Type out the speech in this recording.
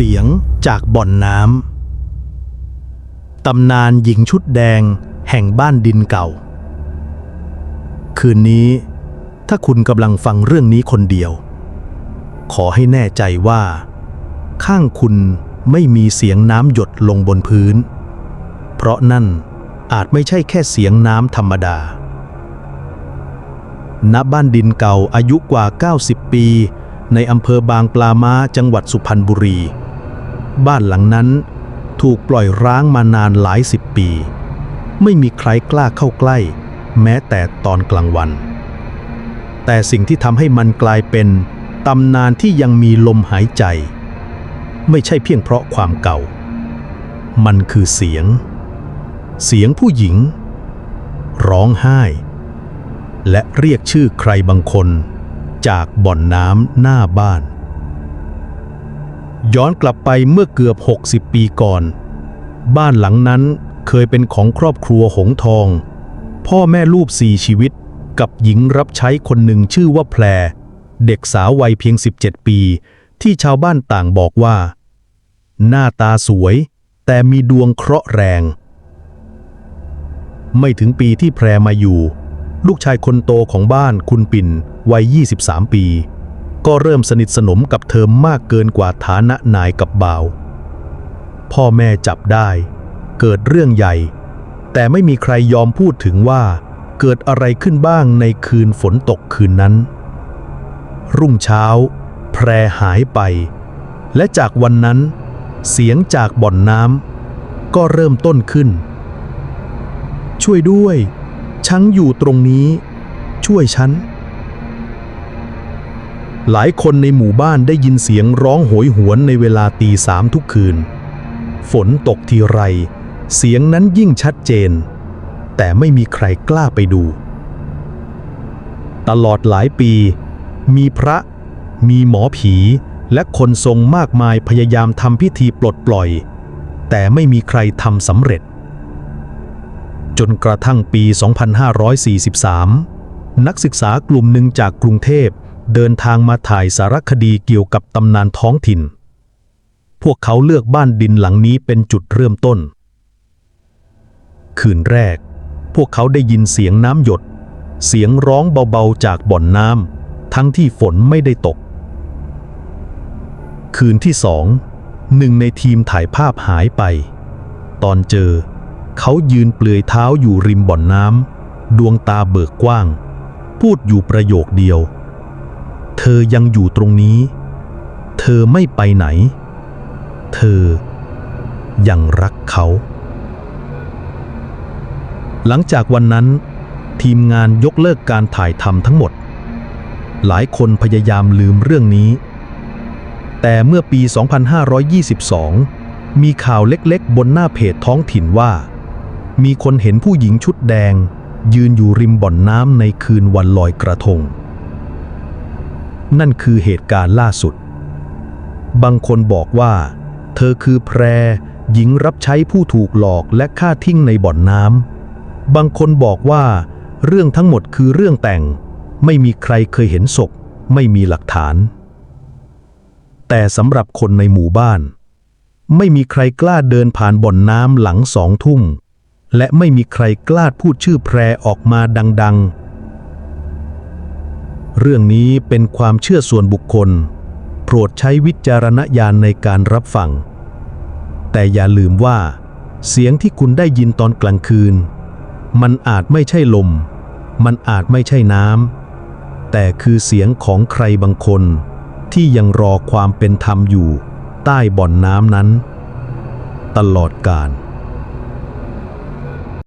สียงจากบ่อนน้ำ ตำนานหญิงชุดแดงแห่งบ้านดินเก่า คืนนี้ถ้าคุณกำลังฟังเรื่องนี้คนเดียว ขอให้แน่ใจว่า ข้างคุณไม่มีเสียงน้ำหยดลงบนพื้น เพราะนั่นอาจไม่ใช่แค่เสียงน้ำธรรมดา ณ บ้านดินเก่าอายุกว่า 90 ปี ในอำเภอบางปลาม้าจังหวัดสุพรรณบุรี บ้านหลังนั้นถูกปล่อยร้างมานานหลายสิบปี ไม่มีใครกล้าเข้าใกล้ แม้แต่ตอนกลางวัน แต่สิ่งที่ทำให้มันกลายเป็นตำนานที่ยังมีลมหายใจ ไม่ใช่เพียงเพราะความเก่า มันคือเสียง เสียงผู้หญิง ร้องไห้ และเรียกชื่อใครบางคนจากบ่อนน้ำหน้าบ้าน ย้อนกลับไปเมื่อเกือบ 60 ปีก่อน บ้านหลังนั้นเคยเป็นของครอบครัวหงทอง พ่อแม่ลูกสี่ชีวิต กับหญิงรับใช้คนหนึ่งชื่อว่าแพร เด็กสาววัยเพียง 17 ปี ที่ชาวบ้านต่างบอกว่า หน้าตาสวย แต่มีดวงเคราะห์แรง ไม่ถึงปีที่แพรมาอยู่ ลูกชายคนโตของบ้านคุณปิ่นวัย 23 ปี ก็เริ่มสนิทสนมกับเธอมากเกินกว่าฐานะนายกับบ่าว พ่อแม่จับได้ เกิดเรื่องใหญ่ แต่ไม่มีใครยอมพูดถึงว่า เกิดอะไรขึ้นบ้างในคืนฝนตกคืนนั้น รุ่งเช้า แพรหายไป และจากวันนั้น เสียงจากบ่อนน้ำก็เริ่มต้นขึ้น ช่วยด้วย ฉันอยู่ตรงนี้ ช่วยฉัน หลายคนในหมู่บ้านได้ยินเสียงร้องโหยหวนในเวลาตีสามทุกคืน ฝนตกทีไร เสียงนั้นยิ่งชัดเจน แต่ไม่มีใครกล้าไปดู ตลอดหลายปี มีพระ มีหมอผี และคนทรงมากมายพยายามทำพิธีปลดปล่อย แต่ไม่มีใครทำสำเร็จ จนกระทั่งปี 2543 นักศึกษากลุ่มหนึ่งจากกรุงเทพ เดินทางมาถ่ายสารคดีเกี่ยวกับตำนานท้องถิ่น พวกเขาเลือกบ้านดินหลังนี้เป็นจุดเริ่มต้น คืนแรก พวกเขาได้ยินเสียงน้ำหยด เสียงร้องเบาๆจากบ่อนน้ำทั้งที่ฝนไม่ได้ตก คืนที่สองหนึ่งในทีมถ่ายภาพหายไป ตอนเจอ เขายืนเปลือยเท้าอยู่ริมบ่อนน้ำดวงตาเบิกกว้าง พูดอยู่ประโยคเดียว เธอยังอยู่ตรงนี้ เธอไม่ไปไหน เธอยังรักเขา หลังจากวันนั้น ทีมงานยกเลิกการถ่ายทำทั้งหมด หลายคนพยายามลืมเรื่องนี้ แต่เมื่อปี 2522 มีข่าวเล็กๆ บนหน้าเพจท้องถิ่นว่า มีคนเห็นผู้หญิงชุดแดง ยืนอยู่ริมบ่อนน้ำในคืนวันลอยกระทง นั่นคือเหตุการณ์ล่าสุด บางคนบอกว่า เธอคือแพร หญิงรับใช้ผู้ถูกหลอกและฆ่าทิ้งในบ่อนน้ำ บางคนบอกว่า เรื่องทั้งหมดคือเรื่องแต่ง ไม่มีใครเคยเห็นศพ ไม่มีหลักฐาน แต่สำหรับคนในหมู่บ้าน ไม่มีใครกล้าเดินผ่านบ่อนน้ำหลังสองทุ่ม และไม่มีใครกล้าพูดชื่อแพรออกมาดัง ๆ เรื่องนี้เป็นความเชื่อส่วนบุคคล โปรดใช้วิจารณญาณในการรับฟัง แต่อย่าลืมว่า เสียงที่คุณได้ยินตอนกลางคืน มันอาจไม่ใช่ลม มันอาจไม่ใช่น้ำ แต่คือเสียงของใครบางคน ที่ยังรอความเป็นธรรมอยู่ ใต้บ่อนน้ำนั้น ตลอดกาล